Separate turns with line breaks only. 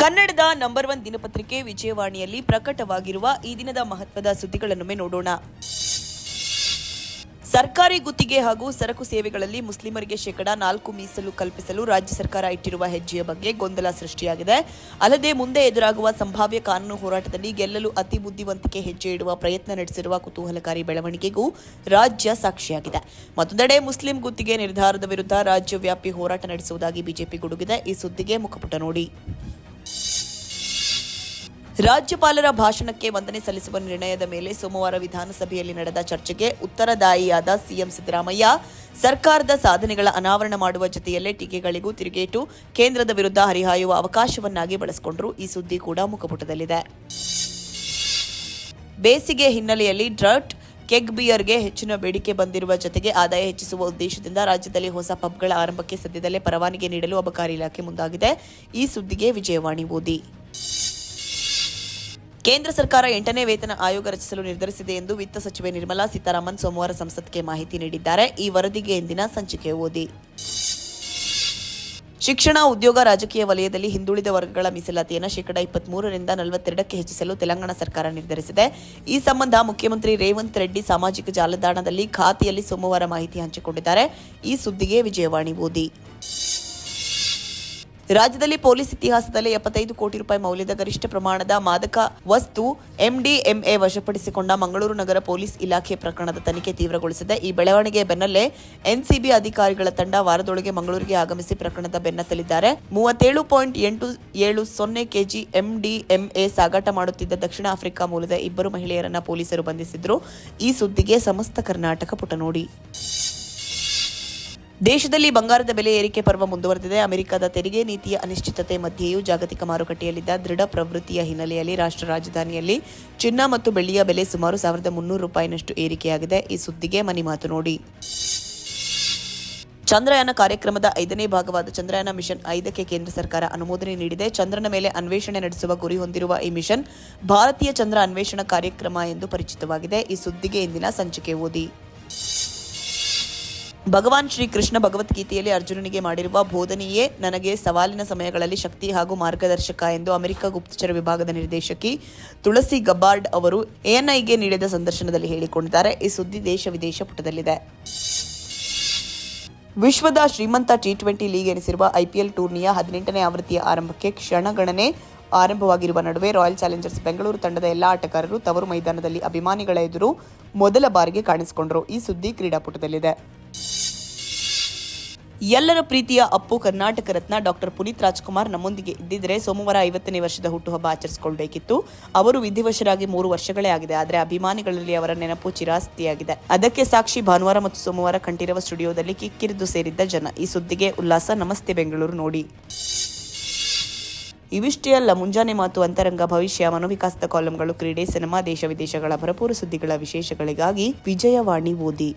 ಕನ್ನಡದ number one ದಿನಪತ್ರಿಕೆ ವಿಜಯವಾಣಿಯಲ್ಲಿ ಪ್ರಕಟವಾಗಿರುವ ಈ ದಿನದ ಮಹತ್ವದ ಸುದ್ದಿಗಳನ್ನೊಮ್ಮೆ ನೋಡೋಣ. ಸರ್ಕಾರಿ ಗುತ್ತಿಗೆ ಹಾಗೂ ಸರಕು ಸೇವೆಗಳಲ್ಲಿ ಮುಸ್ಲಿಮರಿಗೆ ಶೇಕಡಾ ನಾಲ್ಕು ಮೀಸಲು ಕಲ್ಪಿಸಲು ರಾಜ್ಯ ಸರ್ಕಾರ ಇಟ್ಟಿರುವ ಹೆಜ್ಜೆಯ ಬಗ್ಗೆ ಗೊಂದಲ ಸೃಷ್ಟಿಯಾಗಿದೆ. ಅಲ್ಲದೆ ಮುಂದೆ ಎದುರಾಗುವ ಸಂಭಾವ್ಯ ಕಾನೂನು ಹೋರಾಟದಲ್ಲಿ ಗೆಲ್ಲಲು ಅತಿ ಬುದ್ಧಿವಂತಿಕೆ ಹೆಜ್ಜೆ ಇಡುವ ಪ್ರಯತ್ನ ನಡೆಸಿರುವ ಕುತೂಹಲಕಾರಿ ಬೆಳವಣಿಗೆಗೂ ರಾಜ್ಯ ಸಾಕ್ಷಿಯಾಗಿದೆ. ಮತ್ತೊಂದೆಡೆ ಮುಸ್ಲಿಂ ಗುತ್ತಿಗೆ ನಿರ್ಧಾರದ ವಿರುದ್ಧ ರಾಜ್ಯವ್ಯಾಪಿ ಹೋರಾಟ ನಡೆಸುವುದಾಗಿ ಬಿಜೆಪಿ ಗುಡುಗಿದೆ. ಈ ಸುದ್ದಿಗೆ ಮುಖಪುಟ ನೋಡಿ. ರಾಜ್ಯಪಾಲರ ಭಾಷಣಕ್ಕೆ ವಂದನೆ ಸಲ್ಲಿಸುವ ನಿರ್ಣಯದ ಮೇಲೆ ಸೋಮವಾರ ವಿಧಾನಸಭೆಯಲ್ಲಿ ನಡೆದ ಚರ್ಚೆಗೆ ಉತ್ತರದಾಯಿಯಾದ ಸಿಎಂ ಸಿದ್ದರಾಮಯ್ಯ, ಸರ್ಕಾರದ ಸಾಧನೆಗಳ ಅನಾವರಣ ಮಾಡುವ ಜೊತೆಯಲ್ಲೇ ಟೀಕೆಗಳಿಗೂ ತಿರುಗೇಟು ಕೇಂದ್ರದ ವಿರುದ್ಧ ಹರಿಹಾಯುವ ಅವಕಾಶವನ್ನಾಗಿ ಬಳಸಿಕೊಂಡರು. ಈ ಸುದ್ದಿ ಕೂಡ ಮುಖಪುಟದಲ್ಲಿದೆ. ಬೇಸಿಗೆ ಹಿನ್ನೆಲೆಯಲ್ಲಿ ಡ್ರಟ್, ಕೆಗ್ ಬಿಯರ್ಗೆ ಹೆಚ್ಚಿನ ಬೇಡಿಕೆ ಬಂದಿರುವ ಜೊತೆಗೆ ಆದಾಯ ಹೆಚ್ಚಿಸುವ ಉದ್ದೇಶದಿಂದ ರಾಜ್ಯದಲ್ಲಿ ಹೊಸ ಪಬ್ಗಳ ಆರಂಭಕ್ಕೆ ಸದ್ಯದಲ್ಲೇ ಪರವಾನಗಿ ನೀಡಲು ಅಬಕಾರಿ ಇಲಾಖೆ ಮುಂದಾಗಿದೆ. ಈ ಸುದ್ದಿಗೆ ವಿಜಯವಾಣಿ ಓದಿ. ಕೇಂದ್ರ ಸರ್ಕಾರ ಎಂಟನೇ ವೇತನ ಆಯೋಗ ರಚಿಸಲು ನಿರ್ಧರಿಸಿದೆ ಎಂದು ವಿತ್ತ ಸಚಿವೆ ನಿರ್ಮಲಾ ಸೀತಾರಾಮನ್ ಸೋಮವಾರ ಸಂಸತ್ಗೆ ಮಾಹಿತಿ ನೀಡಿದ್ದಾರೆ. ಈ ವರದಿಗೆ ಇಂದಿನ ಸಂಚಿಕೆ ಓದಿ. ಶಿಕ್ಷಣ, ಉದ್ಯೋಗ, ರಾಜಕೀಯ ವಲಯದಲ್ಲಿ ಹಿಂದುಳಿದ ವರ್ಗಗಳ ಮೀಸಲಾತಿಯನ್ನು ಶೇಕಡಾ ಇಪ್ಪತ್ಮೂರರಿಂದ ನಲವತ್ತೆರಡಕ್ಕೆ ಹೆಚ್ಚಿಸಲು ತೆಲಂಗಾಣ ಸರ್ಕಾರ ನಿರ್ಧರಿಸಿದೆ. ಈ ಸಂಬಂಧ ಮುಖ್ಯಮಂತ್ರಿ ರೇವಂತ್ ರೆಡ್ಡಿ ಸಾಮಾಜಿಕ ಜಾಲತಾಣದಲ್ಲಿ ಖಾತೆಯಲ್ಲಿ ಸೋಮವಾರ ಮಾಹಿತಿ ಹಂಚಿಕೊಂಡಿದ್ದಾರೆ. ಈ ಸುದ್ದಿಗೆ ವಿಜಯವಾಣಿ ಓದಿ. ರಾಜ್ಯದಲ್ಲಿ ಪೊಲೀಸ್ ಇತಿಹಾಸದಲ್ಲಿ ಎಪ್ಪತ್ತೈದು ಕೋಟಿ ರೂಪಾಯಿ ಮೌಲ್ಯದ ಗರಿಷ್ಠ ಪ್ರಮಾಣದ ಮಾದಕ ವಸ್ತು ಎಂಡಿಎಂಎ ವಶಪಡಿಸಿಕೊಂಡ ಮಂಗಳೂರು ನಗರ ಪೊಲೀಸ್ ಇಲಾಖೆ ಪ್ರಕರಣದ ತನಿಖೆ ತೀವ್ರಗೊಳಿಸಿದೆ. ಈ ಬೆಳವಣಿಗೆ ಬೆನ್ನಲ್ಲೇ ಎನ್ಸಿಬಿ ಅಧಿಕಾರಿಗಳ ತಂಡ ವಾರದೊಳಗೆ ಮಂಗಳೂರಿಗೆ ಆಗಮಿಸಿ ಪ್ರಕರಣದ ಬೆನ್ನತ್ತಲಿದ್ದಾರೆ. ಮೂವತ್ತೇಳು ಪಾಯಿಂಟ್ ಎಂಟು ಏಳು ಸೊನ್ನೆ ಕೆಜಿ ಎಂಡಿಎಂಎ ಸಾಗಾಟ ಮಾಡುತ್ತಿದ್ದ ದಕ್ಷಿಣ ಆಫ್ರಿಕಾ ಮೂಲದ ಇಬ್ಬರು ಮಹಿಳೆಯರನ್ನ ಪೊಲೀಸರು ಬಂಧಿಸಿದ್ರು. ಈ ಸುದ್ದಿಗೆ ಸಮಸ್ತ ಕರ್ನಾಟಕ ಪುಟ ನೋಡಿ ದೇಶದಲ್ಲಿ ಬಂಗಾರದ ಬೆಲೆ ಏರಿಕೆ ಪರ್ವ ಮುಂದುವರೆದಿದೆ. ಅಮೆರಿಕದ ತೆರಿಗೆ ನೀತಿಯ ಅನಿಶ್ಚಿತತೆ ಮಧ್ಯೆಯೂ ಜಾಗತಿಕ ಮಾರುಕಟ್ಟೆಯಲ್ಲಿದ್ದ ದೃಢ ಪ್ರವೃತ್ತಿಯ ಹಿನ್ನೆಲೆಯಲ್ಲಿ ರಾಷ್ಟ್ರ ರಾಜಧಾನಿಯಲ್ಲಿ ಚಿನ್ನ ಮತ್ತು ಬೆಳ್ಳಿಯ ಬೆಲೆ ಸುಮಾರು ಸಾವಿರದ ಮುನ್ನೂರು ರೂಪಾಯಿನಷ್ಟು ಏರಿಕೆಯಾಗಿದೆ. ಈ ಸುದ್ದಿಗೆ ಮನಿ ಮಾತು ನೋಡಿ. ಚಂದ್ರಯಾನ ಕಾರ್ಯಕ್ರಮದ ಐದನೇ ಭಾಗವಾದ ಚಂದ್ರಯಾನ ಮಿಷನ್ ಐದಕ್ಕೆ ಕೇಂದ್ರ ಸರ್ಕಾರ ಅನುಮೋದನೆ ನೀಡಿದೆ. ಚಂದ್ರನ ಮೇಲೆ ಅನ್ವೇಷಣೆ ನಡೆಸುವ ಗುರಿ ಹೊಂದಿರುವ ಈ ಮಿಷನ್ ಭಾರತೀಯ ಚಂದ್ರ ಅನ್ವೇಷಣಾ ಕಾರ್ಯಕ್ರಮ ಎಂದು ಪರಿಚಿತವಾಗಿದೆ. ಈ ಸುದ್ದಿಗೆ ಇಂದಿನ ಸಂಚಿಕೆ ಓದಿ. ಭಗವಾನ್ ಶ್ರೀಕೃಷ್ಣ ಭಗವದ್ಗೀತೆಯಲ್ಲಿ ಅರ್ಜುನನಿಗೆ ಮಾಡಿರುವ ಬೋಧನೆಯೇ ನನಗೆ ಸವಾಲಿನ ಸಮಯಗಳಲ್ಲಿ ಶಕ್ತಿ ಹಾಗೂ ಮಾರ್ಗದರ್ಶಕ ಎಂದು ಅಮೆರಿಕ ಗುಪ್ತಚರ ವಿಭಾಗದ ನಿರ್ದೇಶಕಿ ತುಳಸಿ ಗಬ್ಬಾರ್ಡ್ ಅವರು ಎಎನ್ಐಗೆ ನೀಡಿದ ಸಂದರ್ಶನದಲ್ಲಿ ಹೇಳಿಕೊಂಡಿದ್ದಾರೆ. ಈ ಸುದ್ದಿ ದೇಶ ವಿದೇಶ ಪುಟದಲ್ಲಿದೆ. ವಿಶ್ವದ ಶ್ರೀಮಂತ ಟಿ ಟ್ವೆಂಟಿ ಲೀಗ್ ಎನಿಸಿರುವ ಐಪಿಎಲ್ ಟೂರ್ನಿಯ ಹದಿನೆಂಟನೇ ಆವೃತ್ತಿಯ ಆರಂಭಕ್ಕೆ ಕ್ಷಣಗಣನೆ ಆರಂಭವಾಗಿರುವ ನಡುವೆ ರಾಯಲ್ ಚಾಲೆಂಜರ್ಸ್ ಬೆಂಗಳೂರು ತಂಡದ ಎಲ್ಲಾ ಆಟಗಾರರು ತವರು ಮೈದಾನದಲ್ಲಿ ಅಭಿಮಾನಿಗಳ ಎದುರು ಮೊದಲ ಬಾರಿಗೆ ಕಾಣಿಸಿಕೊಂಡರು. ಈ ಸುದ್ದಿ ಕ್ರೀಡಾಪಟುದಲ್ಲಿದೆ. ಎಲ್ಲರ ಪ್ರೀತಿಯ ಅಪ್ಪು ಕರ್ನಾಟಕ ರತ್ನ ಡಾಕ್ಟರ್ ಪುನೀತ್ ರಾಜ್ಕುಮಾರ್ ನಮ್ಮೊಂದಿಗೆ ಇದ್ದಿದ್ರೆ ಸೋಮವಾರ ಐವತ್ತನೇ ವರ್ಷದ ಹುಟ್ಟುಹಬ್ಬ ಆಚರಿಸಿಕೊಳ್ಬೇಕಿತ್ತು. ಅವರು ವಿಧಿವಶರಾಗಿ ಮೂರು ವರ್ಷಗಳೇ ಆಗಿದೆ. ಆದರೆ ಅಭಿಮಾನಿಗಳಲ್ಲಿ ಅವರ ನೆನಪು ಚಿರಾಸ್ತಿಯಾಗಿದೆ. ಅದಕ್ಕೆ ಸಾಕ್ಷಿ ಭಾನುವಾರ ಮತ್ತು ಸೋಮವಾರ ಕಂಠೀರವ ಸ್ಟುಡಿಯೋದಲ್ಲಿ ಕಿಕ್ಕಿರಿದು ಸೇರಿದ್ದ ಜನ. ಈ ಸುದ್ದಿಗೆ ಉಲ್ಲಾಸ. ನಮಸ್ತೆ ಬೆಂಗಳೂರು ನೋಡಿ. ಇವಿಷ್ಟೇ ಅಲ್ಲ ಮುಂಜಾನೆ ಮಾತು, ಅಂತರಂಗ, ಭವಿಷ್ಯ, ಮನೋವಿಕಾಸದ ಕಾಲಂಗಳು, ಕ್ರೀಡೆ, ಸಿನಿಮಾ, ದೇಶ ವಿದೇಶಗಳ ಭರಪೂರ ಸುದ್ದಿಗಳ ವಿಶೇಷಗಳಿಗಾಗಿ ವಿಜಯವಾಣಿ ಓದಿ.